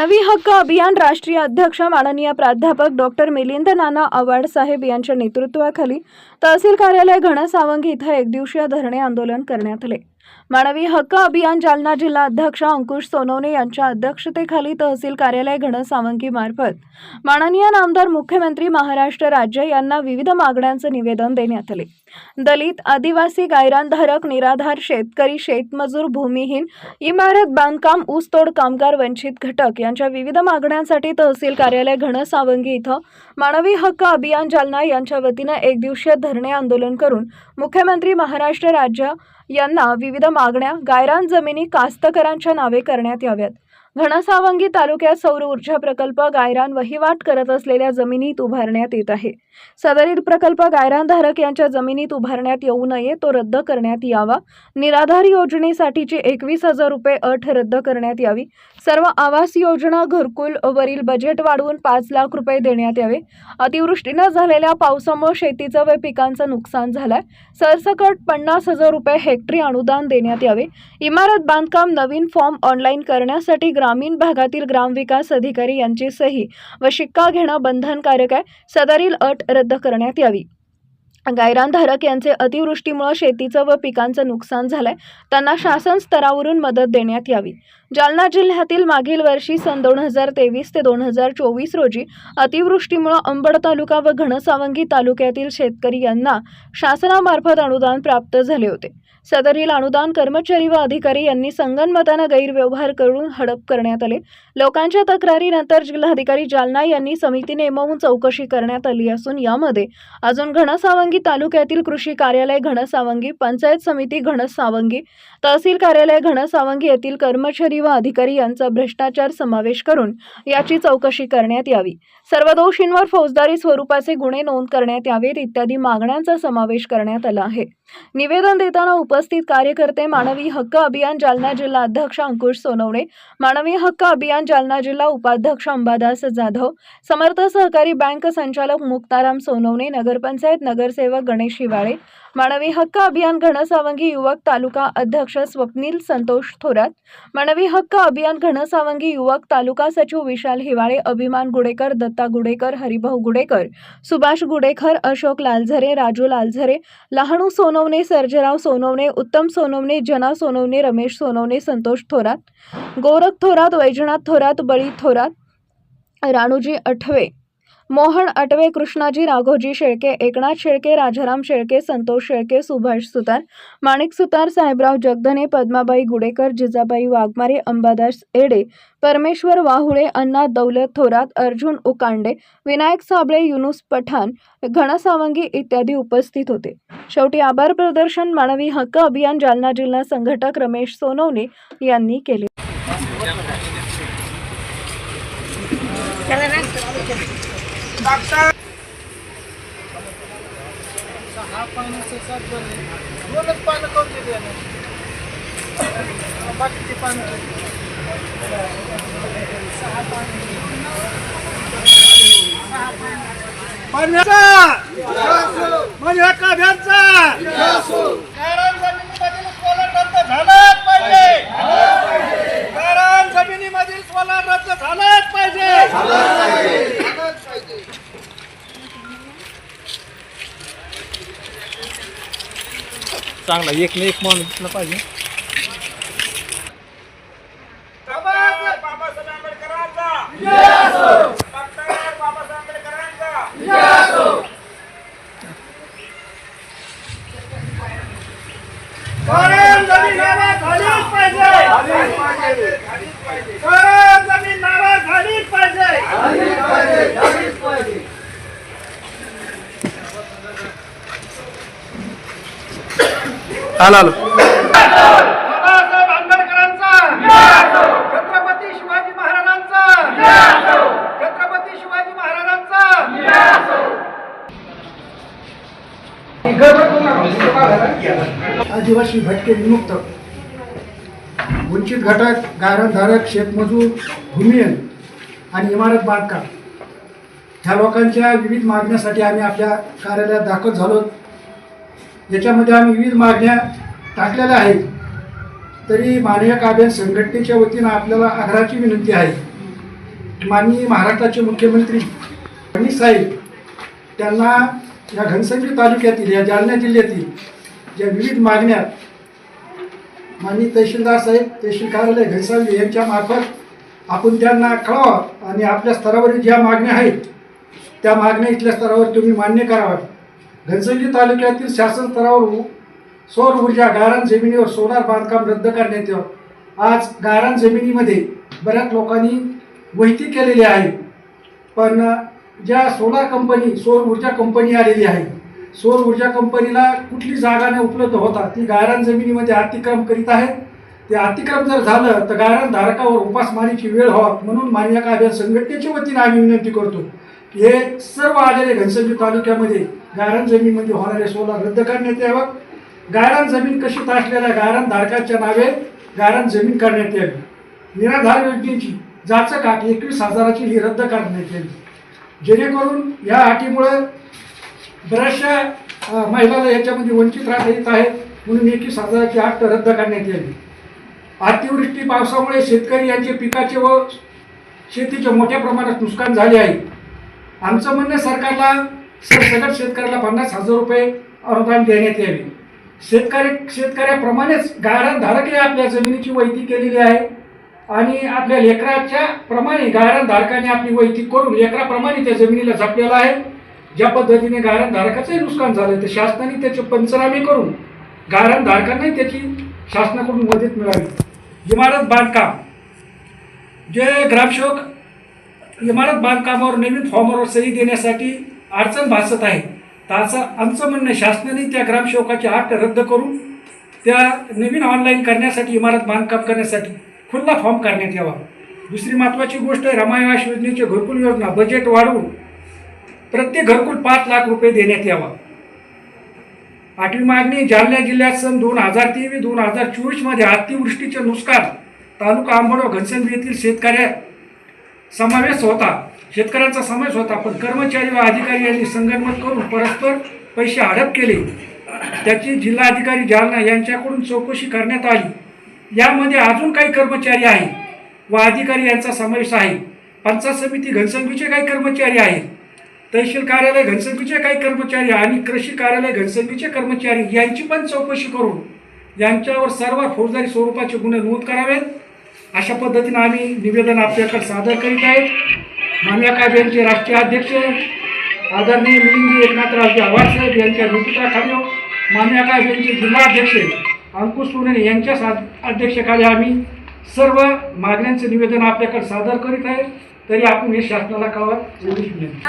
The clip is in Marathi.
मानवी हक्क अभियान राष्ट्रीय अध्यक्ष माननीय प्राध्यापक डॉक्टर मिलिंद नाना आव्हाड साहेब यांच्या नेतृत्वाखाली तहसील कार्यालय घनसावंगी इथं एकदिवसीय धरणे आंदोलन करण्यात आले. मानवी हक्क अभियान जालना जिल्हा अध्यक्ष अंकुश सोनवणे यांच्या अध्यक्षतेखाली तहसील कार्यालय घनसावंगी मार्फत माननीय नामदार मुख्यमंत्री महाराष्ट्र राज्य यांना विविध मागण्यांचं निवेदन देण्यात आले. दलित आदिवासी गायरानधारक निराधार शेतकरी शेतमजूर भूमिहीन इमारत बांधकाम ऊसतोड कामगार वंचित घटक यांच्या विविध मागण्यांसाठी तहसील कार्यालय घनसावंगी इथं मानवी हक्क अभियान जालना यांच्या वतीनं एकदिवसीय धरणे आंदोलन करून मुख्यमंत्री महाराष्ट्र राज्य यांना विविध मागण्या गायरान जमिनी कास्तकरांच्या नावे करण्यात याव्यात. घनसावंगी तालुक्यात सौर ऊर्जा प्रकल्प गायरान वहिवाट करत असलेल्या जमिनीत उभारण्यात येत आहे. सदरित प्रकल्प गायरानधारक यांच्या जमिनीत उभारण्यात येऊ नये तो रद्द करण्यात यावा. निराधार योजनेसाठीची एकवीस हजार रुपये अट रद्द करण्यात यावी. सर्व आवास योजना घरकुल वरील बजेट वाढवून पाच लाख रुपये देण्यात यावे. अतिवृष्टीनं झालेल्या पावसामुळे शेतीचं व पिकांचं नुकसान झालंय. सरसकट पन्नास हजार रुपये हेक्टरी अनुदान देण्यात यावे. इमारत बांधकाम नवीन फॉर्म ऑनलाईन करण्यासाठी ग्रामीण भागातील ग्रामविकास अधिकारी यांची सही व शिक्का घेणं बंधनकारक आहे. सदरील अट रद्द करण्यात यावी. गायरानधारक यांचे अतिवृष्टीमुळे शेतीचं व पिकांचं नुकसान झालंय. त्यांना शासन स्तरावरून मदत देण्यात यावी. जालना जिल्ह्यातील मागील वर्षी सन दोन हजार तेवीस ते दोन हजार चोवीस रोजी अतिवृष्टीमुळे अंबड तालुका व घनसावंगी तालुक्यातील शेतकरी यांना शासनामार्फत अनुदान प्राप्त झाले होते. सदरील अनुदान कर्मचारी व अधिकारी यांनी संगनमतानं गैरव्यवहार करून हडप करण्यात आले. लोकांच्या तक्रारीनंतर जिल्हाधिकारी जालना यांनी समिती नेमवून चौकशी करण्यात आली असून यामध्ये अजून घनसावंगी तालुक्यातील कृषी कार्यालय घनसावंगी पंचायत समिती घनसावंगी तहसील कार्यालय घनसावंगी येथील कर्मचारी व अधिकारी यांचा भ्रष्टाचार समावेश करून याची चौकशी करण्यात यावी. सर्व दोषींवर फौजदारी स्वरूपाचे गुन्हे नोंद करण्यात यावेत इत्यादी मागण्यांचा समावेश करण्यात आला आहे. निवेदन देताना उपस्थित कार्यकर्ते मानवी हक्क अभियान जालना जिल्हा अध्यक्ष अंकुश सोनवणे मानवी हक्क अभियान जालना जिल्हा उपाध्यक्ष अंबादास जाधव समर्थ सहकारी बँक संचालक मुक्ताराम सोनवणे नगरपंचायत नगरसेवक गणेश हिवाळे मानवी हक्क अभियान घनसावंगी युवक तालुका अध्यक्ष स्वप्नील संतोष थोरात मानवी हक्क अभियान घनसावंगी युवक तालुका सचिव विशाल हिवाळे अभिमान गुडेकर दत्ता गुडेकर हरिभाऊ गुडेकर सुभाष गुडेकर अशोक लालझरे राजू लालझरे लहानू सोनवणे सर्जेराव सोनवणे उत्तम सोनवणे जना सोनवणे रमेश सोनवणे संतोष थोरात गोरख थोरात वैजनाथ थोरात बळी थोरात राणूजी अठवे मोहन अटवे कृष्णाजी राघोजी शेळके एकनाथ शेळके राजाराम शेळके संतोष शेळके सुभाष सुतार माणिक सुतार साहेबराव जगधने पद्माबाई गुडेकर जिजाबाई वाघमारे अंबादास एडे परमेश्वर वाहुळे अण्णा दौलत थोरात अर्जुन उकांडे विनायक साबळे युनुस पठाण घनसावंगी इत्यादी उपस्थित होते. शेवटी आभार प्रदर्शन मानवी हक्क अभियान जालना जिल्हा संघटक रमेश सोनवणे यांनी केले. सहा पाण्याचं सात दोनच पानं करून देते बाकीचे पानं सहा झालाच पाहिजे कारण जमिनीमधील सोलार रद्द झालाच पाहिजे चांगला. एक ना एक माणूस दिसला पाहिजे बाबासाहेब बाबासाहेब आंबेडकरांचा डॉक्टर बाबासाहेब आंबेडकरांचा कारण जमीन नाराज झालीच पाहिजे कारण जमीन नाराज झालीच पाहिजे आला आलो. बाबासाहेब आंबेडकरांचा. छत्रपती शिवाजी महाराजांचा. छत्रपती शिवाजी महाराजांचा. आदिवासी भटके विमुक्त. वंचित घटक गारणधारक शेतमजूर भूमिहीन आणि इमारत बांधकाम. ह्या लोकांच्या विविध मागण्यासाठी आम्ही आपल्या कार्यालयात दाखल झालो. याच्यामध्ये आम्ही विविध मागण्या टाकलेल्या आहेत तरी माननीय काव्य संघटनेच्या वतीनं आपल्याला आग्रहाची विनंती आहे. माननीय महाराष्ट्राचे मुख्यमंत्री फडणवीस साहेब त्यांना या घनसंगी तालुक्यातील या जालना जिल्ह्यातील ज्या विविध मागण्या माननीय तहसीलदार साहेब तहसील कार्यालय घनसावली यांच्या मार्फत आपण त्यांना कळवा आणि आपल्या स्तरावरील ज्या मागण्या आहेत त्या मागण्या इथल्या स्तरावर तुम्ही मान्य कराव्यात. घनसंगी तालुक्यातील शासन स्तरावर सौर ऊर्जा गारण जमिनीवर सोनार बांधकाम रद्द करण्यात यावं. आज गारण जमिनीमध्ये बऱ्याच लोकांनी वहिती केलेली आहे. पण ज्या सोलार कंपनी सौर ऊर्जा कंपनी आलेली आहे सौर ऊर्जा कंपनीला कुठली जागा नाही उपलब्ध होता ती गारण जमिनीमध्ये अतिक्रम करीत आहेत. ते अतिक्रम जर झालं तर गारण धारकावर उपासमारीची वेळ व्हावा म्हणून मान्य कायद्या संघटनेच्या वतीने आम्ही विनंती करतो. हे सर्व आलेले घनसंगी तालुक्यामध्ये गायरान जमिनीमध्ये होणारे सोला रद्द करण्यात यावं. गायरान जमीन कशी तासलेल्या गायरान धारकाच्या नावे गायरान जमीन करण्यात यावी. निराधार योजनेची जाचक आठ एकवीस हजाराची ही रद्द करण्यात यावी. जेणेकरून या अटीमुळं बऱ्याचशा महिलाला याच्यामध्ये वंचित राहता येत आहेत म्हणून एकवीस हजाराची आठ रद्द करण्यात यावी. अतिवृष्टी पावसामुळे शेतकरी यांचे पिकाचे व शेतीचे मोठ्या प्रमाणात नुकसान झाले आहे. आमचं म्हणणं सरकारला सरसकट शेतकऱ्याला पन्नास हजार रुपये अनुदान देण्यात यावे. शेतकरी शेतकऱ्याप्रमाणेच गायरानधारकही आपल्या जमिनीची वैती केलेली आहे. आणि आपल्या लेकराच्या प्रमाणे गायरानधारकाने आपली वैती करून लेकराप्रमाणे त्या जमिनीला जपलेला आहे. ज्या पद्धतीने गायरानधारकाचंही नुकसान झालं तर शासनाने त्याचे पंचनामे करून गायरानधारकांनाही त्याची शासनाकडून मदत मिळावी. इमारत बांधकाम. जे ग्रामसेवक इमारत बांधकामावर नवीन फॉर्मवर सही देण्यासाठी अडचण भासत आहे. त्याचं आमचं म्हणणं शासनाने त्या ग्रामसेवकाची आठ रद्द करून त्या नवीन ऑनलाईन करण्यासाठी इमारत बांधकाम करण्यासाठी खुल्ला फॉर्म करण्यात यावा. दुसरी महत्त्वाची गोष्ट आहे रमायवास योजनेची घरकुल योजना बजेट वाढवून प्रत्येक घरकुल पाच लाख रुपये देण्यात यावा. आठवी मागणी जालना जिल्ह्यात सन दोन हजार तेवीस दोन हजार चोवीसमध्ये अतिवृष्टीचे नुकसान तालुका आंबड व घनसंगी येथील शेतकऱ्या समावेश होता. शेतकऱ्यांचा समावेश होता पण कर्मचारी व अधिकारी यांनी संगनमत करून परस्पर पैसे हडप केले. त्याची जिल्हाधिकारी जालना यांच्याकडून चौकशी करण्यात आली. यामध्ये अजून काही कर्मचारी आहे व अधिकारी यांचा समावेश आहे. पंचायत समिती घनसंगीचे काही कर्मचारी आहेत. तहसील कार्यालय घनसंगीचे काही कर्मचारी आणि कृषी कार्यालय घनसंगीचे कर्मचारी यांची पण चौकशी करून यांच्यावर सर्व फौजदारी स्वरूपाचे गुन्हे नोंद करावेत. अशा पद्धतीनं आम्ही निवेदन आपल्याकडे सादर करीत आहेत. मान्य कायद्यांचे राष्ट्रीय अध्यक्ष आदरणीय मिलिंद एकनाथरावजी आव्हाडसाहेब यांच्या नेतृत्वाखाली मान्य कायद्यांचे जिल्हाध्यक्ष अंकुश सोनेने यांच्या साध अध्यक्षखाली आम्ही सर्व मागण्यांचं निवेदन आपल्याकडे सादर करीत आहे. तरी आपण हे शासनाला एवढीच विनंती